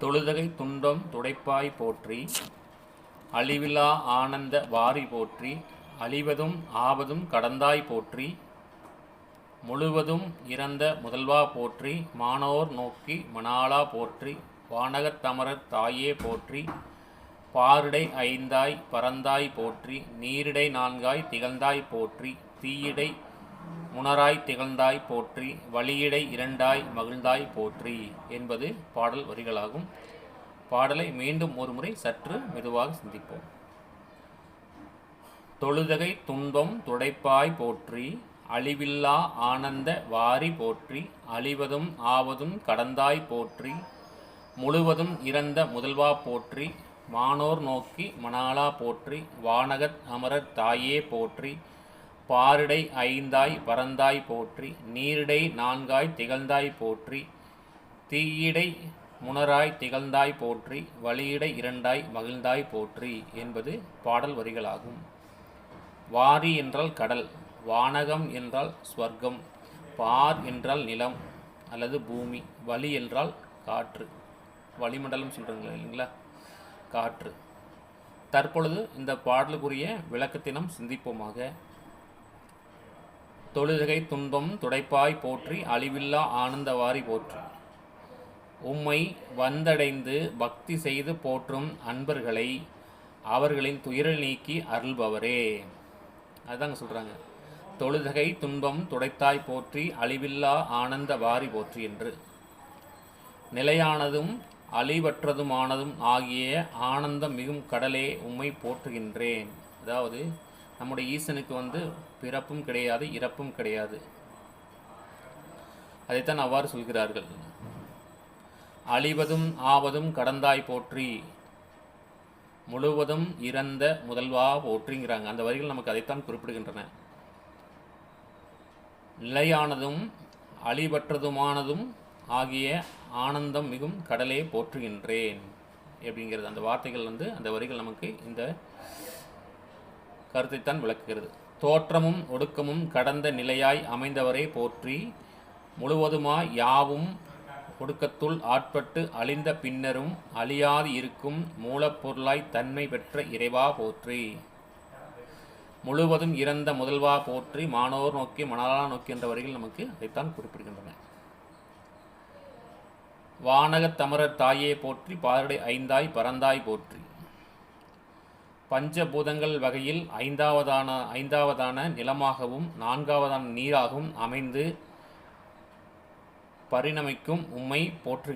தொழுதகை துண்டம் துடைப்பாய் போற்றி அழிவிலா ஆனந்த வாரி போற்றி அழிவதும் ஆவதும் கடந்தாய் போற்றி முழுவதும் இறந்த முதல்வா போற்றி மானோர் நோக்கி மணாலா போற்றி வானகத் தமரர் தாயே போற்றி பாரிடை ஐந்தாய் பறந்தாய் போற்றி நீரிடை நான்காய் திகழ்ந்தாய் போற்றி தீயிடை உணராய் திகழ்ந்தாய் போற்றி வழியிடை இரண்டாய் மகிழ்ந்தாய் போற்றி என்பது பாடல் வரிகளாகும். பாடலை மீண்டும் ஒரு முறை சற்று மெதுவாக சிந்திப்போம். தொழுதகை துன்பம் துடைப்பாய் போற்றி அழிவில்லா ஆனந்த வாரி போற்றி அழிவதும் ஆவதும் கடந்தாய் போற்றி முழுவதும் இறந்த முதல்வா போற்றி மானோர் நோக்கி மணாலா போற்றி வானகத் அமரர் தாயே போற்றி பாரிடை ஐந்தாய் பறந்தாய் போற்றி நீரிடை நான்காய் திகழ்ந்தாய் போற்றி தீயிடை முனராய் திகழ்ந்தாய் போற்றி வழியிடை இரண்டாய் மகிழ்ந்தாய் போற்றி என்பது பாடல் வரிகளாகும். வாரி என்றால் கடல் வானகம் என்றால் ஸ்வர்க்கம் பார் என்றால் நிலம் அல்லது பூமி வழி என்றால் காற்று. வளிமண்டலம் சொல்கிறாங்க இல்லைங்களா? காற்று. தற்பொழுது இந்த பாடலுக்குரிய விளக்கத்தை நாம் சிந்திப்போமாக. தொழுகை துன்பம் துடைப்பாய் போற்றி அழிவில்லா ஆனந்தவாரி போற்றி. உம்மை வந்தடைந்து பக்தி செய்து போற்றும் அன்பர்களை அவர்களின் துயரில் நீக்கி அருள்பவரே. அதுதாங்க சொல்கிறாங்க தொழுதகை துன்பம் துடைத்தாய் போற்றி அழிவில்லா ஆனந்த வாரி போற்றி என்று. நிலையானதும் அழிவற்றதுமானதும் ஆகிய ஆனந்தம் மிகும் கடலே உம்மை போற்றுகின்றேன். அதாவது நம்முடைய ஈசனுக்கு வந்து பிறப்பும் கிடையாது இறப்பும் கிடையாது. அதைத்தான் அவ்வாறு சொல்கிறார்கள். அழிவதும் ஆவதும் கடந்தாய் போற்றி முழுவதும் இறந்த முதல்வா போற்றிங்கிறாங்க. அந்த வரிகள் நமக்கு அதைத்தான் குறிப்பிடுகின்றன. நிலையானதும் அழிவற்றதுமானதும் ஆகிய ஆனந்தம் மிகும் கடலே போற்றுகின்றேன் அப்படிங்கிறது. அந்த வார்த்தைகள் வந்து அந்த வரிகள் நமக்கு இந்த கருத்தைத்தான் விளக்குகிறது. தோற்றமும் ஒடுக்கமும் கடந்த நிலையாய் அமைந்தவரை போற்றி முழுவதுமாய் யாவும் ஒடுக்கத்துள் ஆட்பட்டு அழிந்த பின்னரும் அழியாது இருக்கும் மூலப்பொருளாய் தன்மை பெற்ற இறைவா போற்றி. முழுவதும் இறந்த முதல்வா போற்றி மாணவர் நோக்கி மணலா நோக்கி என்ற வரிகள் நமக்கு அதைத்தான் குறிப்பிடுகின்றன. வானகத் தமரர் தாயே போற்றி பாரடை ஐந்தாய் பரந்தாய் போற்றி. பஞ்சபூதங்கள் வகையில் ஐந்தாவதான ஐந்தாவதான நிலமாகவும் நான்காவதான நீராகவும் அமைந்து பரிணமிக்கும் உம்மை போற்று